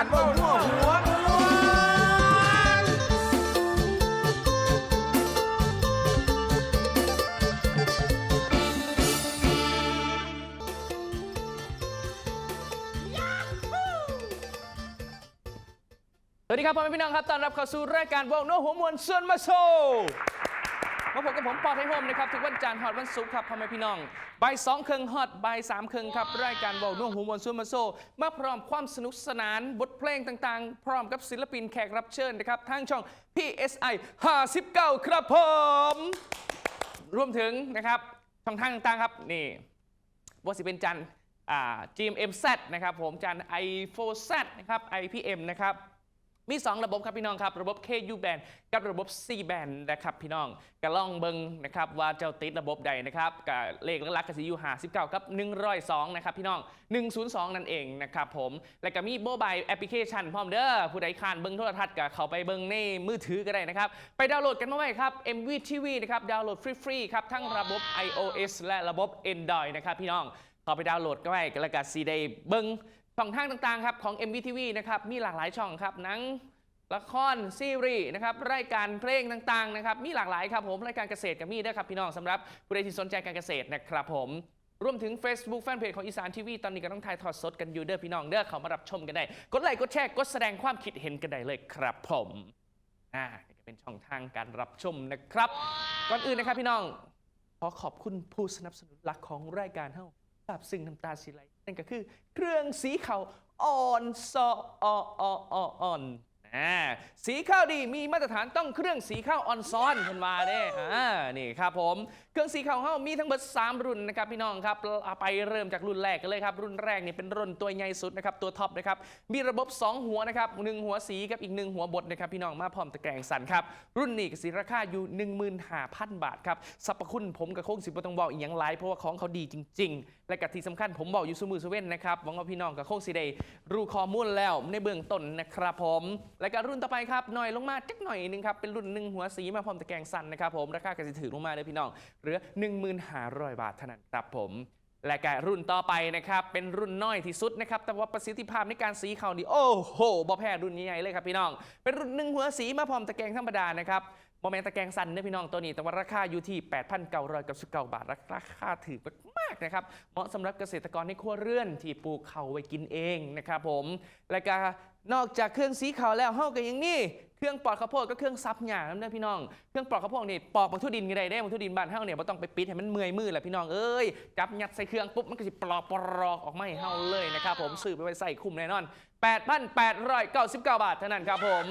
การเบ้าหัวหัวสวัสดีครับพ่อแม่พี่น้องครับต้อนรับเข้าสู่รายการวงโนหัวมวลส่วนมาโชมาพบกับผมปอไทยโฮมนะครับทุกวันจันทร์ฮอดวันศุกร์ครับพ่อแม่พี่น้อง ใบสองเครึ่งฮอดบ่ายสามเครึ่งครับ รายการวงโนหัวมวลส่วนมาโชมาพร้อมความสนุกสนานบทเพลงต่างๆ พร้อมกับศิลปินแขกรับเชิญนะครับทางช่อง PSI 59 ครับผม รวมถึงนะครับช่องทางต่างๆครับนี่ว่าสิเป็นจันอ่า GMMZ นะครับผมจัน i4Z นะครับ IPM นะครับ มี 2 ระบบครับพี่น้องครับ ระบบ KU band กับระบบ C band นะครับพี่น้องก็ลองเบิงนะครับว่าเจ้าติดระบบใดนะครับกับเลขหลักๆก็สิอยู่59กับ102นะครับพี่น้อง 102 นั่นเองนะครับผม และก็มีโมบายแอปพลิเคชันพร้อมเด้อผู้ใดคานเบิงโทรทัศน์ก็เข้าไปเบิงในมือถือก็ได้นะครับ ไปดาวน์โหลดกันมาไว้ครับ MVTV นะครับดาวน์โหลดฟรีๆครับทั้งระบบ iOS และระบบ Android นะครับพี่น้องเข้าไปดาวน์โหลดก็ได้แล้วก็ซีได้เบิ้ง ช่องทางต่างๆครับของ MVTV นะครับมีหลากหลายช่องครับหนังละครซีรีส์นะครับรายการเพลงต่างๆนะครับมีหลากหลายครับผมรายการเกษตรก็มีด้วยครับพี่น้องสำหรับผู้ใดที่สนใจการเกษตรนะครับผมรวมถึง Facebook Fanpage ของอีสานทีวีตอนนี้ก็ต้องถ่ายทอดสดกันอยู่เด้อพี่น้องเด้อเขามารับชมกันได้ กดไลค์กดแชร์กดแสดงความคิดเห็นกันได้เลยครับผมอ่าเป็นช่องทางการรับชมนะครับ ก่อนอื่นนะครับพี่น้อง ขอขอบคุณผู้สนับสนุนหลักของรายการเฮาทราบซึ่งน้ำตาสีไหล นั่นก็คือเครื่องสีขาวอ่อนซออออออ่อนอ่าสีข้าวดีมีมาตรฐานต้องเครื่องสีข้าวออนซ้อนเพิ่นมาเด้อ่านี่ครับผม เครื่องสีขาวเฮามีทั้งหมด3รุ่นนะครับพี่น้องครับไปเริ่มจากรุ่นแรกกันเลยครับรุ่นแรกนี่เป็นรุ่นตัวใหญ่สุดนะครับตัวท็อปนะครับมีระบบ 2 หัวนะครับหนึ่งหัวสีกับอีกหนึ่งหัวบดนะครับพี่น้องมาพร้อมตะแกรงสั่นครับรุ่นนี้ก็สีราคาอยู่ 15,000 บาทครับสรรพคุณผมกับโค้งสิบต้องบอกอีกอย่างไรเพราะว่าของเขาดีจริง ๆ และกับที่สำคัญผมบอกอยู่สมือสเว่นนะครับหวังว่าพี่น้องกับโค้งสีได้รู้ข้อมูลแล้วในเบื้องต้นนะครับผม และก็รุ่นต่อไปครับหน่อยลงมาจักหน่อยนึงครับเป็นรุ่นหนึ่งหัวสีมาพร้อมตะแกรงสั่นนะครับผมราคาก็จะถือลงมาเลยพี่น้องหลือ 1,500 บาทเท่านั้นครับผม และก็รุ่นต่อไปนะครับ เป็นรุ่นน้อยที่สุดนะครับ แต่ว่าประสิทธิภาพในการสีเขานี่โอ้โหบ่แพ้รุ่นใหญ่เลยครับพี่น้อง เป็นรุ่นหนึ่งหัวสีมาพร้อมตะแกรงธรรมดานะครับ โมเมนตะแกงสันเนี่ยพี่น้องตัวนี้แต่ว่าราคาอยู่ที่ 8,999 บาท ราคาถือมากๆนะครับ เหมาะสำหรับเกษตรกรในครัวเรือนที่ปลูกเขาไว้กินเองนะครับผม และก็นอกจากเครื่องสีขาวแล้วเฮาก็ยังนี่เครื่องปอกข้าวโพดก็เครื่องซับหญ้านั่นนะพี่น้อง เครื่องปอกข้าวโพดนี่ปอกบางทุดินก็ได้ได้บางทุดินบ้านเฮาเนี่ยบ่ต้องไปปิดให้มันเมื่อยมือแหละพี่น้องเอ้ยจับยัดใส่เครื่องปุ๊บมันก็สิปลอกปลอกออกมาให้เฮาเลยนะครับผมซื้อไปไว้ใส่คุ้มแน่นอน 8,899 บาทเท่านั้นครับผม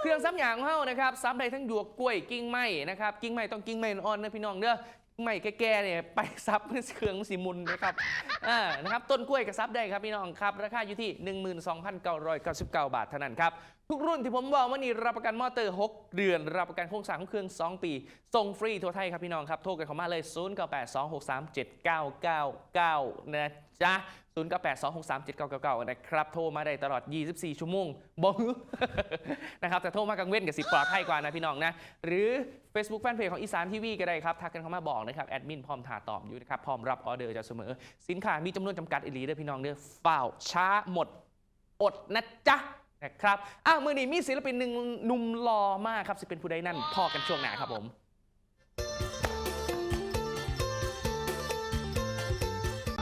เครื่องซับหยางเฮานะครับซับได้ทั้งหยวกกล้วยกิ่งไม้นะครับกิ่งไม้ต้องกิ่งไม้อ่อนนะพี่น้องเด้อไม้แก่ๆเนี่ยไปซับเครื่องสีมุนนะครับอ่านะครับต้นกล้วยก็ซับได้ครับพี่น้องครับ ราคาอยู่ที่ 12,999 บาทเท่านั้นครับ ทุกรุ่นที่ผมบอกว่านี่รับประกันมอเตอร์ 6 เดือน รับประกันโครงสร้างของเครื่อง 2 ปี ส่งฟรีทั่วไทยครับพี่น้องครับ โทรกันเข้ามาเลย 0982637999 นะ จ๊ะ0982637999นะครับ โทรมาได้ตลอด 24 ชั่วโมงบอกนะครับแต่โทรมากลางเว้นกับสิปลอดภัยกว่านะพี่น้องนะ หรือ Facebook Fanpage ของอีสานทีวีก็ได้ครับ ทักกันเข้ามาบอกนะครับ แอดมินพร้อมถ่าตอบอยู่นะครับ พร้อมรับออเดอร์จะเสมอ สินค้ามีจำนวนจำกัดอีหลีเด้อพี่น้องเด้อฝ้าช้าหมด อดนะจ๊ะนะครับอ้าวมือนี้มีศิลปินหนึ่งหนุ่มหล่อมากครับสิเป็นผู้ใดนั่นพอกันช่วงหน้าครับผม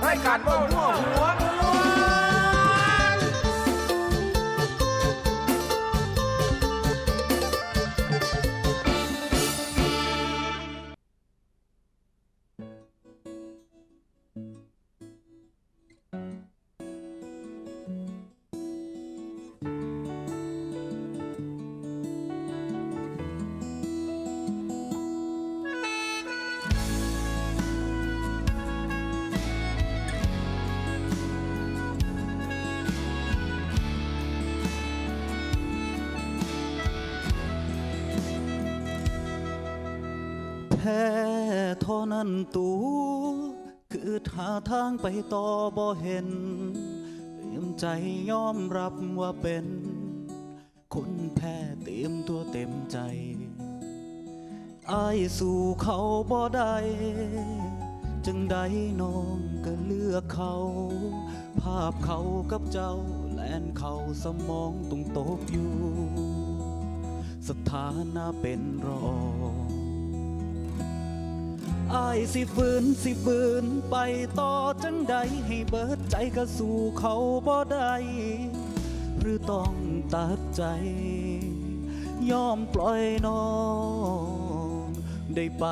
ให้การเบ้าหัวหัว ท่านั้นตัวคือหาทางไปต่อบ่เห็นเตรียมใจยอมรับว่าเป็น คนแพ้เตรียมตัวเต็มใจอายสู่เขาบ่ได้จึงใดน้องก็เลือกเขา ภาพเขากับเจ้าแลนเขาสมองตรงโตกอยู่ สถานะเป็นรอง อายสิฝืนสิบืนไปต่อจังใดให้เบิดใจก็สู่เขาบ่ได้หรือต้องตัดใจ ยอมปล่อยน้อง ได้ไป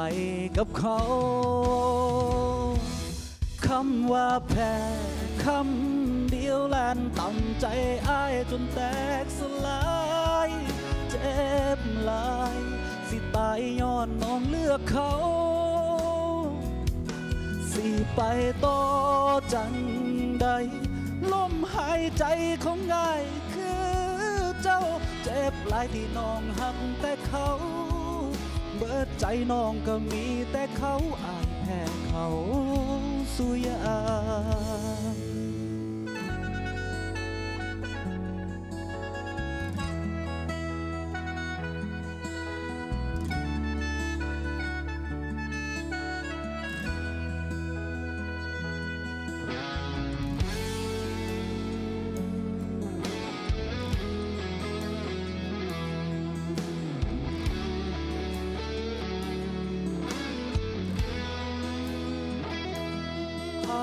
กับเขาคำว่าแพ้คำเดียวแลนต่ำใจอ้ายจนแตกสลายเจ็บลาย สิตายย้อนน้องเลือกเขา สิไปต่อจังใดลมหายใจของง่ายคือเจ้าเจ็บหลายที่น้องหักแต่เขา เบิดใจน้องก็มีแต่เขาอายแพ้เขาสุยา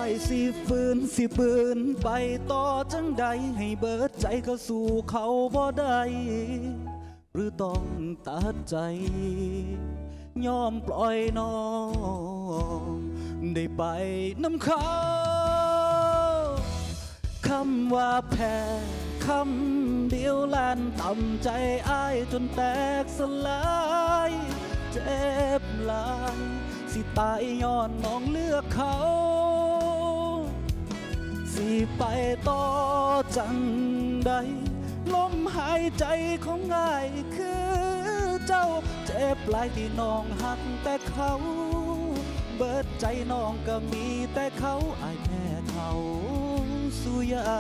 ายสิฝืนสิปืนไปต่อจังใดให้เบิดใจก็สู่เขาบ่ได้หรือต้องตัดใจ ยอมปล่อยน้อง ได้ไปน้ำเขาคำว่าแพ้คำเดียวแลนต่ำใจอ้ายจนแตกสลายเจ็บลาย สิตายย้อนน้องเลือกเขา สิไปต่อจังใดลมหายใจของง่ายคือเจ้าเจ็บหลายที่น้องหักแต่เขา เบิดใจน้องก็มีแต่เขาอายแพ้เขาสุยา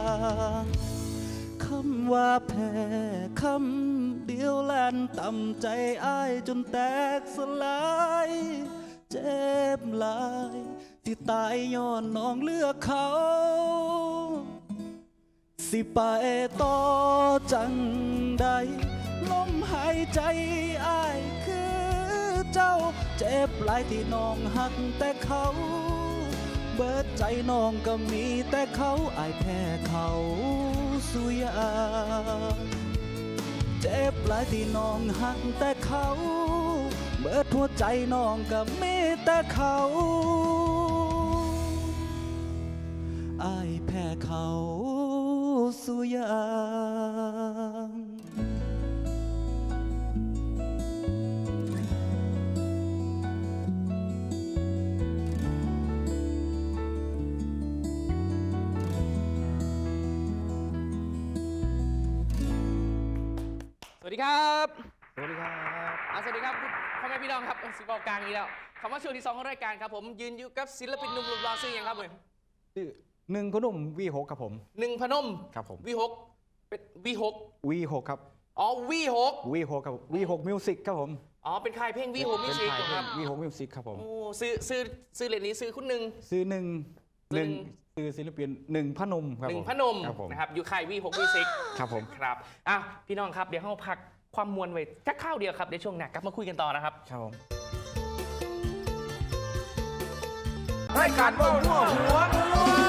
คำว่าแพ้คำเดียวแลนต่ำใจอ้ายจนแตกสลาย เจ็บหลาย ที่ตายย้อนน้องเลือกเขา สิไปต่อจังใดลมหายใจอายคือเจ้า เจ็บหลายที่น้องหักแต่เขา เบิดใจน้องก็มีแต่เขาอายแพ้เขาสุยาเจ็บหลายที่น้องหักแต่เขา เบิดหัวใจน้องก็มีแต่เขา อายแพ้เขาสุยางสวัสดีครับสวัสดีครับ อ่าสวัสดีครับพ่อแม่พี่น้องครับสิบบอกกลางนี้แล้วคำว่าช่วงที่สองของรายการครับผมยืนอยู่กับศิลปินหนุ่มรูปหล่อซึ่งยังครับเว้ยชื่อ หนึ่งคุณหนุ่ม V6 ครับผม หนึ่งพนมครับผม วีหกเป็นวีหก V6 ครับ อ๋อวีหก V6 ครับ V6 Music ครับผมอ๋อ เป็นค่ายเพลงวีหกมิวสิกเป็นคค่ารับย V6 Music ครับผม โอ้ ซื้อ ซื้อ ซื้อเหรียญนี้ซื้อคุณหนึ่ง ซื้อหนึ่งหหนึ่นึ่งงซื้อศิลปินหนึ่งพนมครับหนึ่ผงมพนมครับผม นะครับ อยู่ค่ายวีหกมิวสิกครับผม ครับ อะ พี่น้องครับ เดี๋ยวเราพักความมวลไว้สักข้าวเดียวครับ เดี๋ยวช่วงหน้ากลับมาคุยกันต่อนะครับ ครับผม รายการเบ้าหัวหัว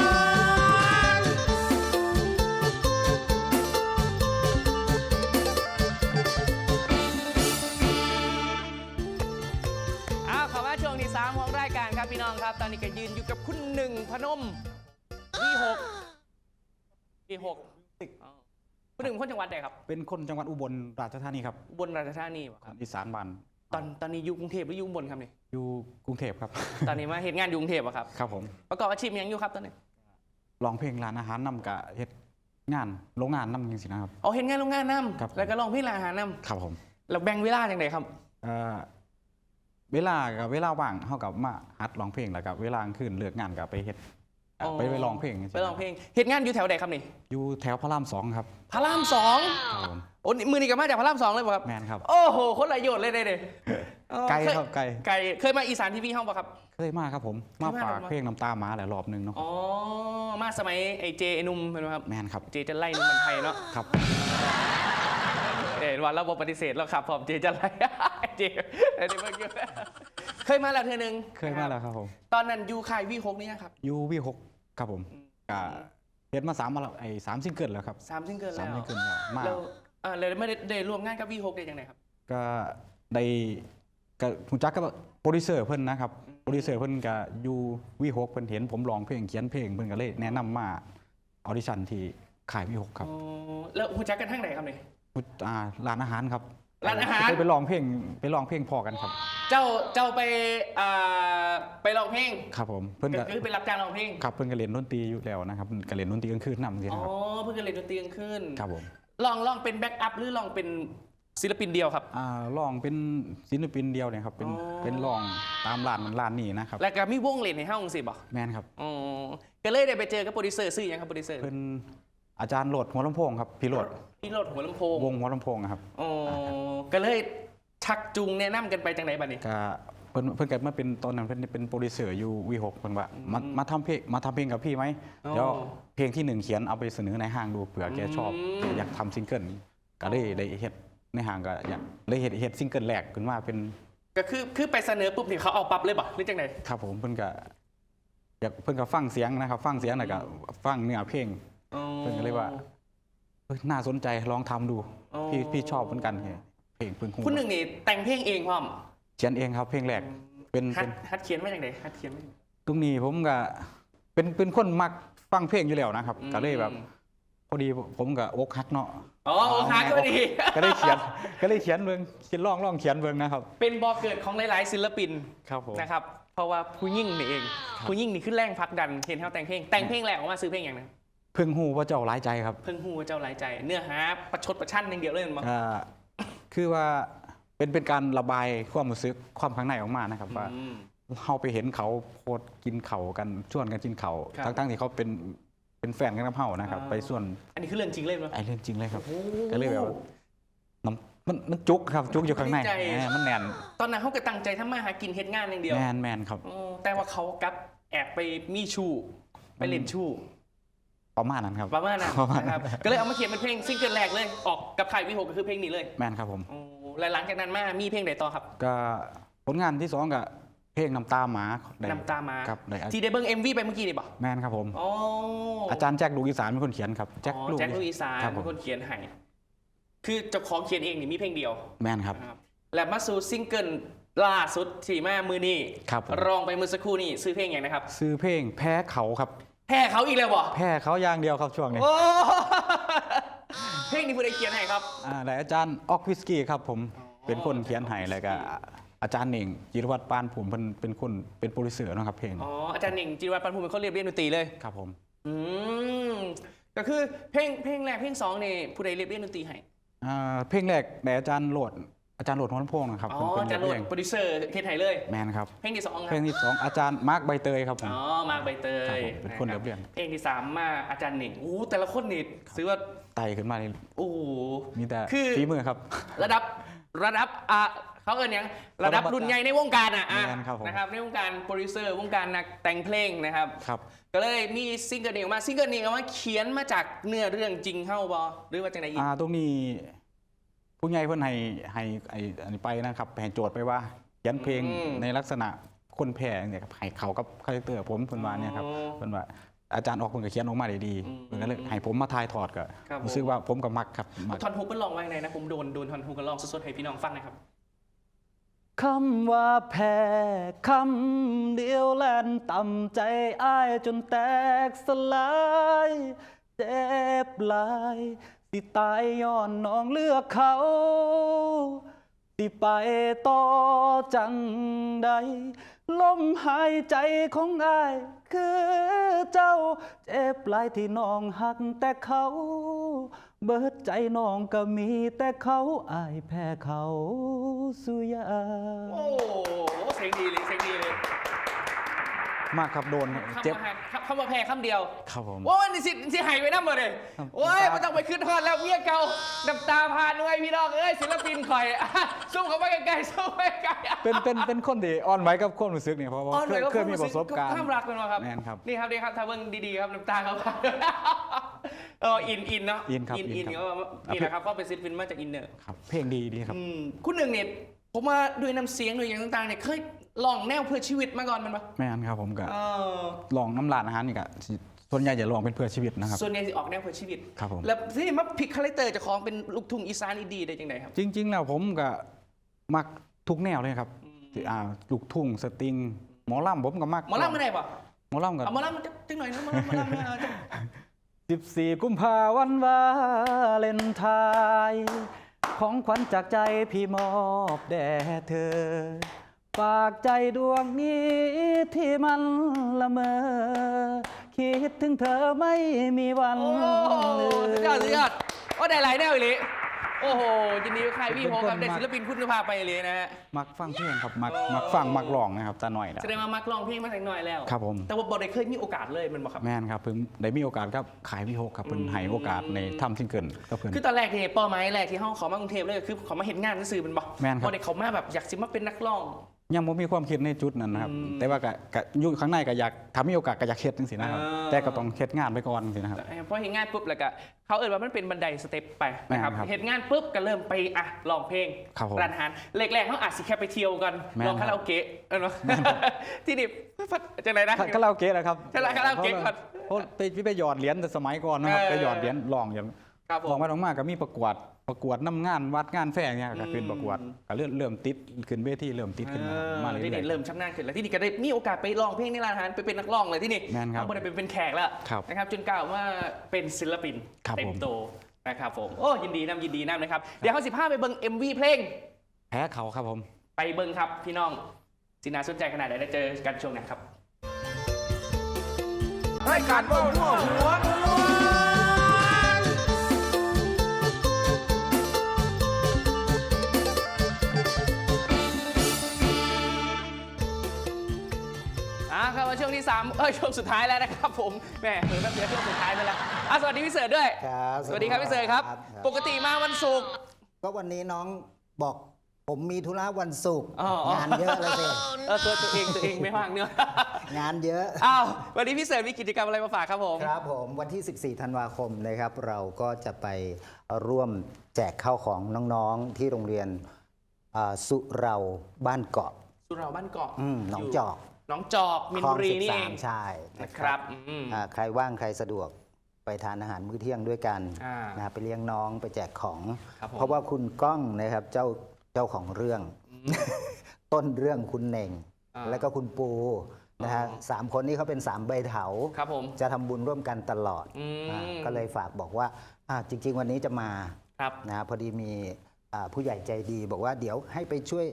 3 ของรายการครับพี่น้องครับ ตอนนี้ก็ยืนอยู่กับคุณหนึ่งพนมพี่หกพี่หกอ๋อคุณหนึ่งคนจังหวัดไหนครับเป็นคนจังหวัดอุบลราชธานีครับอุบลราชธานีครับอีสานบ้านตอนตอนนี้อยู่กรุงเทพหรืออยู่อุบลครับนี่อยู่กรุงเทพครับ ตอนนี้มาเห็นงานอยู่กรุงเทพอะครับครับผมประกอบอาชีพยังอยู่ครับตอนนี้ร้องเพลงร้านอาหารนำกะเห็ดงานโรงงานนำจริงสินะครับ เอาเห็นงานโรงงานน้คำแล้วก็ร้องเพลงร้านอาหารน้ครับผมแล้วแบ่งเวลาอย่างไรครับ เอ่อ เวลากับเวลาว่างเฮากับมาหัดร้องเพลงแล้วกับเวลากลางคืนเลิกงานกับไปเฮ็ดเอ่ออ๋อไปไปร้องเพลงไปลองเพลงเห็นงานอยู่แถวใดครับนี่อยู่แถวพระรามสองครับพระรามสองครับผมโอ้นี่มือนี่ก็มาจากพระรามสองเลยเปล่ะครับ แมนครับ โอ้โห คนละโยชน์เลยเด้เด้อ๋อไกลเคยครับไกล ไกลเคยมาอีสานทีวีห้องปะครับ เคยมาครับผม มาเคยมาฝากเหรอเพลงน้ำตาหมาหลายรอบหนึงเนาะอ๋อ มาสมัยไอเจไอ้หนุ่มเป็นไหมครับ แมนครับ เจจะไล่หนุ่มมันไทยเนาะ ครับ เห็นว่าเราบปฏิเสธแล้วครับผมเจจะไล่เจเดี๋ยวเมื่อกี้เคยมาแล้วเธอหนึ่งเคยมาแล้วครับผม ตอนนั้นยูคายวีหกนี่ยังครับ ยูวีหกครับผมกะเฮ็ดมาสามมาแล้วไอ้สามซิงเกิลแล้วครับสามซิงเกิลสาแล้มซิงเกิลแล้วมาแล้วเออเลยไม่ได้ได้ร่วมงานกับวีหกได้ยังไงครับ ก็ได้ก็คุณจักก็โปรดิวเซอร์เพิ่นนะครับโปรดิวเซอร์เพิ่นก็อยู่วีหกเพิ่นเห็นผมร้องเพลงเขียนเพลงเพิ่นก็เลยแนะนำมาออดิชั่นที่ค่ายวีหกครับอ๋อแล้วคุณจักกันทั้งไหนครับเนี่ย อ่าร้านอาหารครับร้านอาหาร ไปไปร้องเพลงไปร้องเพลงพอกันครับ เจ้าเจ้าไปอ่าไปร้องเพลงครับผมเพิ่นก็ก็คือไปรับจ้างร้องเพลงครับเพิ่นก็เรียนดนตรีอยู่แล้วนะครับเพิ่นก็เรียนดนตรีกลางคืนนำจังซี่อ๋อนะครับเพื่อเล่นดนตรีกลางคืนครับผมลองลองเป็นแบ็กอัพหรือลองเป็นศิลปินเดียวครับ อ่าร้องเป็นศิลปินเดียวเนี่ยครับเป็นอ๋อ เป็นร้องตามร้านนั้นร้านนี้นะครับแล้วก็มีวงเล่นให้ห้องสิบ่แมนครับ อ๋อก็เลยได้ไปเจอกับโปรดิวเซอร์ซื่อยังครับโปรดิวเซอร์ เพิ่นอาจารย์โหลดหัวลำโพงครับพี่โหลด พี่โรดหัวลำโพงวงหัวลำโพงอะครับอ๋อก็เลยชักจูงแนะนำกันไปจังไหนบัดนี้ก็เพิ่นเพิ่นก็มาเป็นตอนนั้นเพิ่นเป็นโปรดิวเซอร์อยู่วีหกเพิ่นว่ามามาทำเพลงมาทำเพลงกับพี่ไหมอ๋อเดี๋ยวเพลงที่หนึ่งเขียนเอาไปเสนอในห้างดูเผื่อแกชอบอืมอยากทำซิงเกิลก็เลยได้เฮ็ดในห้างก็อยากเลยเฮ็ดเฮ็ดซิงเกิลแรกขึ้นมาเป็นก็คือคือไปเสนอปุ๊บนี่เขาเอาปั๊บเลยบ่หรือจังไหนครับผมเพิ่นก็อยากเพิ่นก็ฟังเสียงนะครับ ฟังเสียงแล้วก็ฟังเนื้อเพลงอ๋อเพิ่นก็เลยว่าเอ้ย น่าสนใจลองทำดูอ๋อพี่พี่ชอบเหมือนกันเพลงเพิ่งคุณหนึ่งนี่แต่งเพลงเองพร้อมเขียนเองครับเพลงแรกเป็นฮัเป็ดนฮัดเขียนมาจังไหนฮัดเขียนมาจังใดตรงนี้ผมก็เป็นเป็นคนมักฟังเพลงอยู่แล้วนะครับก็เลยแบบพอดีผมก็อกหักเนาะอ๋อโอคาก็ดีก็ได้เขียนก็ได้เขียนเบิ่งเขียนร้องร้องเขียนเบิ่งนะครับ เป็นบ่อเกิดของหลายๆศิลปินครับผมนะครับเพราะว่าผู้ยิ่งนี่เองครับผู้ยิ่งนี่ขึ้นแรงผลักดันเห็นเขาแต่งเพลงแต่งเพลงแรกออกมาซื้อเพลงอย่างนั้น เพิ่งฮู้ว่าเจ้าหลายใจครับเพิ่งฮู้ว่าเจ้าหลายใจ เนื้อหาประชดประชันอย่างเดียวเลยมั้งอ่าคือว่าเป็นเป็นการระบายความรู้สึกความข้างในออกมานะครับว่าอืมเขาไปเห็นเขาโพสต์กินเขากันชวนกันกินเขาครับทั้งๆที่เขาเป็นเป็นแฟนกันกับเฮานะครับอ่าไปส่วน อันนี้คือเรื่องจริงเลยมั้ยไอ้เรื่องจริงเลยครับโอ้ก็เลยแบบว่าน้ำมันมันจุกครับจุกอยู่ข้างในดีใจแหมมันแน่นตอนนั้นเขาก็ตั้งใจทำมาหากินเฮ็ดงานอย่างเดียวแมนแมนครับอ๋อแต่ว่าเขากลับแอบไปมีชู้ไปเล่นชู้ ประมาณนั้นครับ ประมาณนั้นประมาณนะครับก็เลยเอามาเขียนเป็นเพลงซิงเกิลแรกเลย ออกกับค่ายวิหกก็คือเพลงนี้เลยแมนครับผม โอ้แล้วหลังจากนั้นมามีเพลงไหนต่อครับ ก็ผลงานที่สองกับเพลงน้ำตาหมาได้นำตามมา ครับได้ที่ได้เบิ้ง MV ไปเมื่อกี้นี่ป่ะแมนครับผม อ๋ออาจารย์แจ็คลูกอีสานเป็นคนเขียนครับแจ็คลูก แจ็คลูกอีสานครับผเป็นมคนเขียนให้คือเจ้าของเขียนเองนี่มีเพลงเดียวแมนครับ นะครับและมาสู่ซิงเกิลล่าสุดที่มามือนี่ครับผม รองไปมือสักครู่นี่ซื้อเพลงอย่างนะครับ ซื้อเพลงแพ้เขาครับแพ้เขาอีกแล้วบ่แพ้เขาอย่างเดียวครับช่วงนี้โอ้เพลงนี้ผู้ใดเขียนให้ครับอ่าได้อาจารย์ออกวิสกี้ครับผมเป็นคนเขียนให้แล้วก็อาจารย์เน่งจิรวัตรปานผมเป็นเป็นคนเป็นโปรดิวเซอร์เนาะครับเพลงอ๋ออาจารย์หนึ่งจิรวัตรปันภูมิเป็นคนเรียบเรียนดนตรีเลยครับผมอืมก็คือเพลงเพลงแรกเพลงสองนี่ผู้ใดเรียบเรียนดนตรีให้อ่าเพลงแรกได้อาจารย์โหลด อาจารย์โหลดหัวลำโพงนะครับอ๋อเป็นอาจารย์โหลดเพลงโปรดิวเซอร์เขียนให้เลย แมนครับเพลงที่สองคเพลรับงที่สองอาจารย์มาร์คใบเตยครับผมอ๋อมาใบเตครับยผมเป็นคนเรียบเรียงเพลงที่สามมาอาจารย์หนึ่งอู้แต่ละคนนี่ซื้อว่าไต่ขึ้นมาเลยโอ้โห มีแต่คือ ฝีมือครับ ระดับระดับอะเขาเอินยังระดับรุ่นใหญ่ในวงการอะอะแม่นครับผม นะครับในวงการโปรดิวเซอร์วงการนักแต่งเพลงนะครับ ครับ ก็เลยมีซิงเกิลนี้ออกมาซิงเกิลนี้ออกมาเขียนมาจากเนื้อเรื่องจริงเฮ้าบอหรือว่าจังไดอีก อ่าตรงนี้ ผู้ใหญ่เพิ่นให้ให้ไอ้อันนี้ไปนะครับให้โจทย์ไปว่าเขียนเพลงในลักษณะคนแพ้เนี่ยครับให้เขากับคาแรคเตอร์ผมเพิ่นว่าเนี่ยครับอ๋อเพิ่นว่าอาจารย์ออกเพิ่นก็เขียนออกมาได้ดีอืมเพิ่นก็เลยให้ผมมาทายถอดก็ครับผม รู้สึกว่าผมก็มักครับมักท่อนฮุกเป็นลองไว้ไหนนะผมโดนโดนท่อนฮุกกันลองสดๆให้พี่น้องฟังหนะครับ คำว่าแพ้คำเดียวแล่นต่ำใจอ้ายจนแตกสลาย เจ็บหลาย สิตายย้อนน้องเลือกเขาสิไปต่อจังใดลมหายใจของอายคือเจ้าเจ็บหลายที่น้องหักแต่เขา เบิดใจน้องก็มีแต่เขาอายแพ้เขาสุยา โอ้โหเสียงดีเลยเสียงดีเลย มากครับโดนเจ็บ คำว่าแพ้คำว่าแพ้คำเดียวครับผม โอ้ยนี่สิสิหายไปน้ำหมดเลยครับโอ้ยไม่ต้องไปขึ้นทอดแล้วเมียเก่าน้ำตาพานเลยพี่น้องเอ้ยศิลปินข่อยอะสู้เขาไปไกลๆสู้ไปไกลๆ เป็นเป็นเป็นคนที่อ่อนไหวกับความรู้สึกเนี่ยเพราะว่าอ๋อหเคน่วยยก็เคยมีประสบการณ์ ข้ามรักเป็นว่าครับแม่นครับนี่ครับนี่ครับถ้าเบิ่งดีๆครับน้ำตาเขาพานเอออินอินเนาะอินครับอินอิอินนก็ครับนี่แหละครับก็เป็นศิลปินมาจากอินเนอร์ครับเพลงดีดีครับ อืมคุณหนึ่งเนี่ยผมว่าด้วยน้ำเสียงด้วยอย่างต่างๆเนี่ยเคย ลองแนวเพื่อชีวิตมาก่อนมันปะแม่นครับผมก็เออลองน้ำลานอาหารนี่ก็สิส่วนใหญ่จะลองเป็นเพื่อชีวิตนะครับ ส่วนใหญ่สิออกแนวเพื่อชีวิต ครับผม แล้วที่มาพลิกคาแรคเตอร์เจะของเป็นลูกทุ่งอีสานอีดีได้ยังไงครับจริง ๆ แล้วผมก็มักทุกแนวเลยครับที่อ่าลูกทุ่งสตริงหมอลำผมก็มักหมอลำไม่ได้ปะหมอลำกับเอาหมอลำมันจะจังหน่อยนะหมอลำหมอลำเนี่ยเอาจัง14กุมภาวันวาเลนไทน์ของขวัญจากใจพี่มอบแด่เธอ ฝากใจดวงนี้ที่มันละเมอ คิดถึงเธอไม่มีวันโอ้สุดยอดสุดยอดโอ้ได้หลายแนวอีหลีโอ้โหยินดีกับใครพี่โฮครับได้ศิลปินคุณภาพไปเลยนะฮะ มักฟังเพลงครับมักโอ้มักฟังมักร้องนะครับตาหน่อยนะแสดงว่ามักร้องเพลงมาแต่น้อยแล้ว ครับผม แต่ว่าบอได้เคยมีโอกาสเลยมันบอกครับแม่นครับเพิ่งได้มีโอกาสครับขายพี่หกครับเพิ่นให้โอกาสในทำซิงเกิลก็เพิ่นคือตอนแรกเนี่ยเป้าหมายแรกที่ห้องเขามากรุงเทพเลยคือเขามาเห็นงานซื่อๆมันบอกแม่นครับพอเด็กเขามาแบบอยากสิมาเป็นนักร้อง ยังบ่มีความคิดในจุดนั้นนะครับอืมแต่ว่าก็ก็อยู่ข้างในก็อยากถ้ามีโอกาสก็อยากเฮ็ดจังซี่นะครับ อ่า แต่ก็ต้องเฮ็ดงานไปก่อนจังซี่นะครับ พอเห็นงานปุ๊บแล้วก็เขาเอ่ยว่ามันเป็นบันไดสเต็ปไปนะครับแม่นครับเห็นงานปุ๊บก็เริ่มไปอะร้องเพลงครับผมร้านอาหารแรกๆเขาอาจสิแค่ไปเที่ยวกันแม่นลองครับคาราโอเกะเออเนาะที่นี่จังไหนนะ คาราโอเกะนะครับคาราคาราโอเกะก่อนเพราะไปไปหยอดเหรียญแต่สมัยก่อนนะครับเออ ไปหยอดเหรียญร้องอย่างครับผมลองมาลองมาก็มีประกวด ประกวดน้ำงานวัดงานแฟร์เนี่ยก็ขึ้นประกวดก็เริ่มเริ่มติดขึ้นเวทีเริ่มติดขึ้นมามาเรื่ที่อยนี่เริ่มชำนาญขึ้นแล้วที่นี่ก็ได้มีโอกาสไปร้องเพลงในร้านอาหารไปเป็นนักร้องเลยที่นี่แม่นครับเขาไม่ได้เป็นเป็นแขกแล้วครับนะครับจนกล่าวว่าเป็นศิลปินครับเต็มผมโตนะครับผมโอ้ยินดีนำยินดีนำนะครับเดี๋ยวเขาสิพาไปเบิ่ง MV เพลงๆแพ้เขาครับผม ไปเบิ่งครับพี่น้องสินาสนใจขนาดไหนได้เจอกันช่วงหน้าครับรายการเบ้าหัวหัว ที่3เอ้ยช่วงสุดท้ายแล้วนะครับผมแหมเผลอแป๊บเดียวช่วงสุดท้ายไปแล้วอะสวัสดีพี่เสิร์ชด้วย ครับสวัสดีครับพี่เสิร์ชครับครับปกติมาวันศุกร์ ก็วันนี้น้องบอกผมมีธุระวันศุกร์อ๋ออ๋อ งานเยอะเลยสิเออตัวตัวเองตัวเองไม่ว่างเนื้อะงานเยอะ อ้าววันนี้พี่เสิร์ชมีกิจกรรมอะไรมาฝากครับผม ครับผมวันที่ 14 ธันวาคมนะครับ เราก็จะไปร่วมแจกข้าวของน้องๆที่โรงเรียนอ่าสุเราบ้านเกาะ สุเหราบ้านเกาะอืมหนองจอกห นองจอกมินคลอบุงรีนี่เอง13ใช่นะนะคครัรับบอืม อ่าใครว่างใครสะดวกไปทานอาหารมื้อเที่ยงด้วยกันอ่านนะไปเลี้ยงน้องไปแจกของ ครับผม เพราะว่าคุณก้องนะครับเจ้าเจ้าของเรื่องต้นเรื่องคุณเน่ง อ่าแล้วก็คุณปูนะฮะอ๋อสามคนนี้เขาเป็นสามใบเถาครับผมจะทำบุญร่วมกันตลอดอืม อ่าก็เลยฝากบอกว่าอ่าจริง ๆ วันนี้จะมาครับ นะฮะพอดีมีอ่าผู้ใหญ่ใจดีบอกว่าเดี๋ยวให้ไปช่วย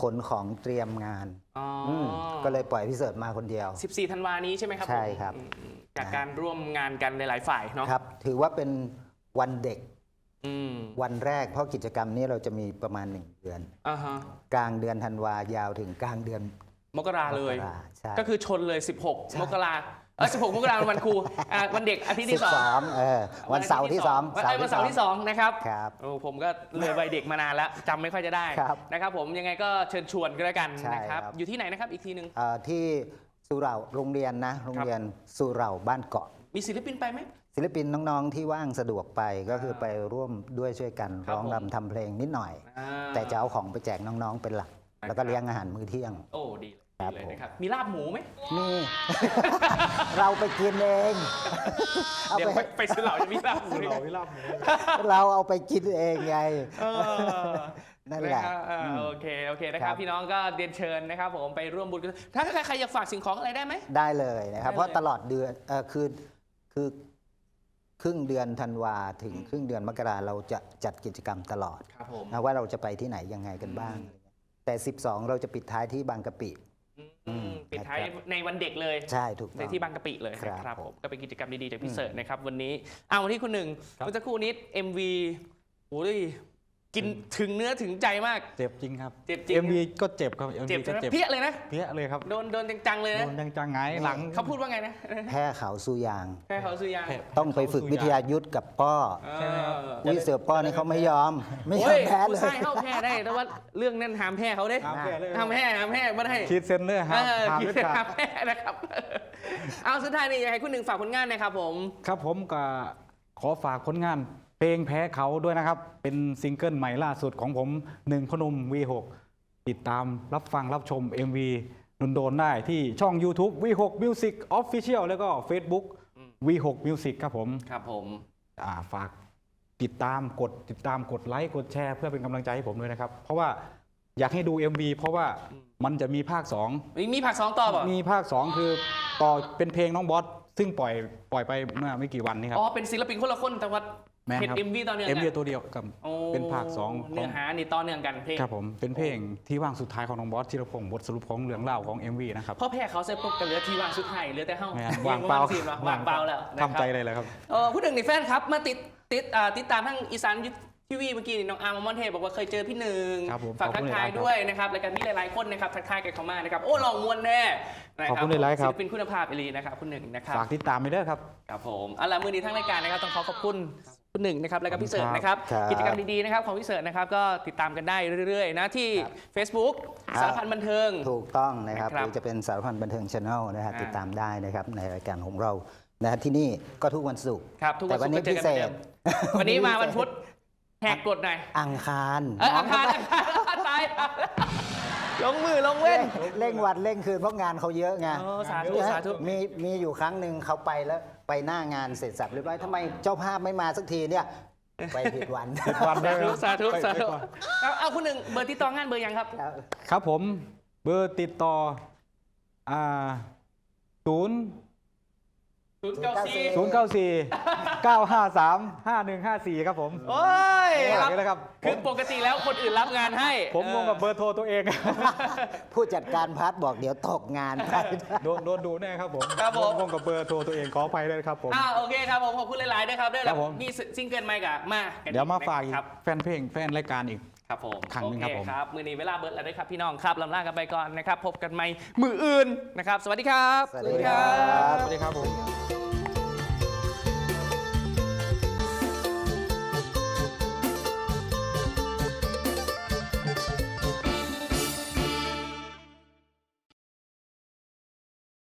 ขนของเตรียมงานอ๋ออมก็เลยปล่อยพี่เสิร์ตมาคนเดียว 14 ธันวานี้ใช่ไหมครับผมใช่ครับ อืมจากการร่วมงานกันหลาย ๆ ฝ่ายเนาะครับ ถือว่าเป็นวันเด็กอืมวันแรก เพราะกิจกรรมนี้เราจะมีประมาณหนึ่งเดือน อ่าฮะกลางเดือนธันวายาวถึงกลางเดือนมกราเลย มกราใช่ ก็คือชนเลย ใช่16 มกรา เออ16มกราวันครูอ่าวันเด็กอาทิตย์ที่สอง12เออวันเสาร์ที่สองวันเอ้ยวันเสาร์ที่สองนะครับครับ โอ้ผมก็เลยวัยเด็กมานานแล้วจำไม่ค่อยจะได้ครับนะครับ ผมยังไงก็เชิญชวนก็แล้วกันใช่นะครับ ครับ อยู่ที่ไหนนะครับอีกทีหนึ่ง เอ่อที่สุเหร่าโรงเรียนนะ โรงเรียนสุเหร่าบ้านเกาะ มีศิลปินไปไหม ศิลปินน้องๆที่ว่างสะดวกไปก็คือไปร่วมด้วยช่วยกันครับร้องผม รำทำเพลงนิดหน่อย อ่า แต่จะเอาของไปแจกน้องๆเป็นหลักครับแล้วก็เลี้ยงอาหารมื้อเที่ยง โอ้ดีเลย ครับดีเลยผม นะครับ มีลาบหมูไหมนี่ เราไปกินเอง เอาเดี๋ยวไปไปไปซื้อเหล่าจะมีลาบหมูด้วยกันเราเอาไปกินเองไง เออนั่นแหละ ครับเอออมโอเค โอเคนะครับ ครับ พี่น้องก็เรียนเชิญนะครับผมไปร่วมบุญกันถ้าใครใครอยากฝากสิ่งของอะไรได้ไหม ได้เลยนะครับ ได้เลย เพราะตลอดเดือนเออคือคือครึ่งเดือนธันวาถึงครึ่งเดือนมกราเราจะจัดกิจกรรมตลอดครับผม นะว่าเราจะไปที่ไหนยังไงกันบ้าง แต่ 12 เราจะปิดท้ายที่บางกะปิ อืมปิดท้ายนะครับในวันเด็กเลยใช่ถูกในต้อง ที่บางกะปิเลยครับนะครับผผมมก็เป็นกิจกรรมดีๆจากพี่เสิร์ชนะครับวันนี้เอาวันที่คุณหนึ่งครับ เมื่อสักครู่นี้ MV โอ้ย กินถึงเนื้อถึงใจมาก เจ็บจริงครับเจ็บจริง MV ก็เจ็บครับ MV เจ็บก็ใช่ไหมเจ็บเพี้ยเลยนะ เพี้ยเลยครับโดนโดนจังๆเลยโดนะนจังๆไงหลังเขาพูดว่าไงนะแพ้เขาสุยางแค่เขาซื้อยางแพ้ต้องไปฝึกวิทยายุทธกับป้อใช่ไหมครับวิเสือป้อนี่เขาไม่ยอม ไม่ยอโอ้มยแพ้เลผู้ย ชายเข้าแพ้ได้แต่ว่าเรื่องนั้นหามแพ้เขาเด้ห้ามแพ้เลยห้ามแพ้ห้ามแพ้ไม่ได้ คิดเซนเนอร์ครับเออห้ามคิดเด็ดห้าขาดมแพ้นะครับ เอาสุดท้ายนี่อยากให้คุณหนึ่งฝากผลงานหนะครับผม ครับผมก็ขอฝากผลงาน เพลงแพ้เขาด้วยนะครับ เป็นซิงเกิลใหม่ล่าสุดของผมหนึ่งพนม V6 ติดตามรับฟังรับชม MV โดนๆได้ที่ช่อง YouTube V6 Music Official แล้วก็ Facebook V6 Music ครับผมครับผมอ่าฝากติดตามกดติดตามกดไลค์กดแชร์เพื่อเป็นกำลังใจให้ผมด้วยนะครับ เพราะว่าอยากให้ดู MV เพราะว่ามันจะมีภาค 2 มีมีผักสองต่อเปล่ะมีภาค 2 คือต่อเป็นเพลงน้องบอสซึ่งปล่อยปล่อยไปเมื่อไม่กี่วันนี้ครับ อ๋อ เป็นศิลปินคนละคนแต่ว่า แม่นเห็นครับเอ็มวีตอนเนื่องเอ็มกัวีตัวเดียวกับโอ้เป็นภาค2ของเนื้อหานี่ต่อเนื่องกันเพลงครับผมเป็นเพลงที่ว่างสุดท้ายของน้องบอสธีรพงศ์บทสรุปของเรื่องเล่าวของ MV นะครับเพราะแพ้เขาเสร็จปุ๊บกันเหลือที่ว่างสุดท้ายเหลือแต่เฮ้าแม่นว่างเปล่า ทีมว่างเปล่าแล้วนะครับ ทำใจเลยแหละครับ เออพูดถึงในแฟนครับ มาติดติดอ่าติดตามทั้งอีสานทีวีเมื่อกี้นี่น้องอาร์มอมอนเทพบอกว่าเคยเจอพี่หนึ่งครับผมฝากขอบทัคุกณทายหลายๆครับด้วยนะครับรายการมีหลายๆคนนะครับทักทายกันเข้ามานะครับโอ้ลองมวนแน่นะขอบคุณหลายๆครับ ศิลปินคุณภาพอีหลีนะครับคุณหนึ่งนะครับฝากติดตามไปด้วยครับ ครับผมเอาล่ะมือนี้ทั้งรายการนะครับต้องขอขอบคุณ คุณหนึ่งนะครับแล้วก็พี่เสิร์ชนะครับครับกิจกรรมดีๆนะครับของพี่เสิร์ชนะครับก็ติดตามกันได้เรื่อยๆนะที่ Facebook ครับ สารพันบันเทิง ถูกต้องนะครับนะครับหรือจะเป็นสารพันบันเทิงช n แนลนะฮะอ่า ติดตามได้นะครับในรายการของเรานะฮะที่นี่ก็ทุกวันศุกร์ครับทุกวันแต่วันนี้ศุกร์ก็พิเจเศอกันษเหมือนเดิมวันนี้มาวันพุธแหกกฎหน่อยอังคารเอออังคารอังคารตายลงมือลงเว้น เร่งวันเร่งคืนเพราะงานเขาเยอะไงเออสาธุสาธุ มีมีอยู่ครั้งหนึ่งเขาไปแล้ว ไปหน้างานเสร็จสับเรียบร้อยทำไมเจ้าภาพไม่มาสักทีเนี่ยไปผิดวันวันได้ไหมสาธุไปสาไปธุก่อนเอาเอาคุณหนึ่งเบอร์ที่ต่องานเบอร์ยังครับ ครับผมเบอร์ติดต่ออ่าศูนย์ศูนย์เก้าสี่ศูนย์เก้าสี่ เก้าห้าสามห้าหนึ่งห้าสี่ครับผมโอ้ยฝากรับไว้เลยครับคือปกติแล้วคนอื่นรับงานให้ผมงงกับเบอร์โทรตัวเอง ผู้จัดการพัดบอกเดี๋ยวตกงานไป โดนโดนดูแน่ครับผมครับผม งงกับเบอร์โทรตัวเองขออภัยด้วยครับผม อ่าโอเคครับผมขอบคุณหลายๆด้วยครับด้วยครับผม มีซิงเกิลใหม่กับมากันเดี๋ยวมาฝากอีกครับ แฟนเพลงแฟนรายการอีก ครับผมครั้งหนึ่งครับโอผมครับ มือนี้เวลาเบิร์ดแล้วด้วยครับพี่น้องครับลำลากันไปก่อนนะครับ พบกันใหม่มืออื่นนะครับ สวัสดีครับ สวัสดีครับ สวัสดีครับผม